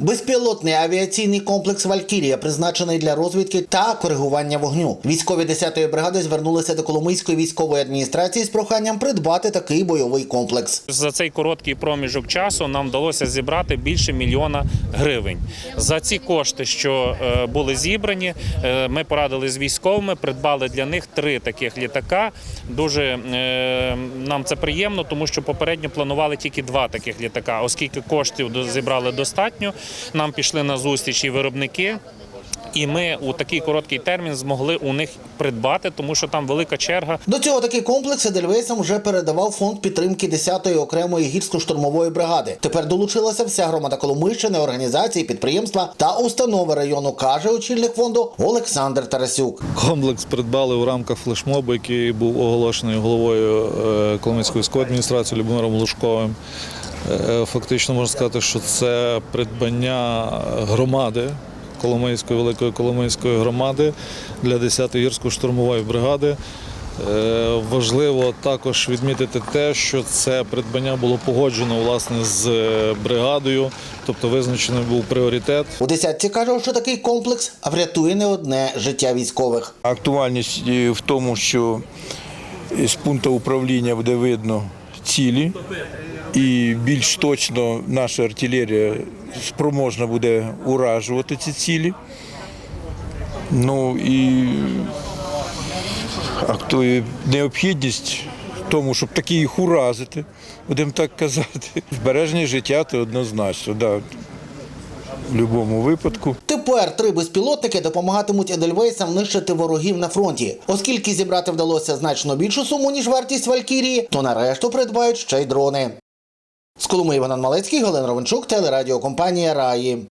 Безпілотний авіаційний комплекс Валькірія призначений для розвідки та коригування вогню. Військові 10-ї бригади звернулися до Коломийської військової адміністрації з проханням придбати такий бойовий комплекс. За цей короткий проміжок часу нам вдалося зібрати більше мільйона гривень. За ці кошти, що е, були зібрані, е, ми порадили з військовими, придбали для них три таких літака. Дуже е, нам це приємно, тому що попередньо планували тільки два таких літака, оскільки коштів зібрали достатньо. Нам пішли на зустріч і виробники. І ми у такий короткий термін змогли у них придбати, тому що там велика черга. До цього такий комплекс Едельвейсам вже передавав фонд підтримки 10-ї окремої гірсько-штурмової бригади. Тепер долучилася вся громада Коломийщини, організації, підприємства та установи району, каже очільник фонду Олександр Тарасюк. Комплекс придбали у рамках флешмобу, який був оголошений головою е, Коломийської військової адміністрації Любомиром Лужковим. Е, Фактично можна сказати, що це придбання громади Коломийської великої Коломийської громади для 10-ї гірсько-штурмової бригади. Е, Важливо також відмітити те, що це придбання було погоджено власне з е, бригадою, тобто визначений був пріоритет. У десятці кажуть, що такий комплекс врятує не одне життя військових. Актуальність е, в тому, що з пункту управління буде видно цілі, і більш точно наша артилерія спроможна буде уражувати ці цілі. Ну і актує необхідність в тому, щоб таки їх уразити, будемо так казати. Збереження життя це однозначно, да, в будь-якому випадку. Тепер три безпілотники допомагатимуть Едельвейсам нищити ворогів на фронті. Оскільки зібрати вдалося значно більшу суму, ніж вартість Валькірії, то нарешту придбають ще й дрони. З Коломи Іван Малецький, Галина Ровенчук, телерадіокомпанія Раї.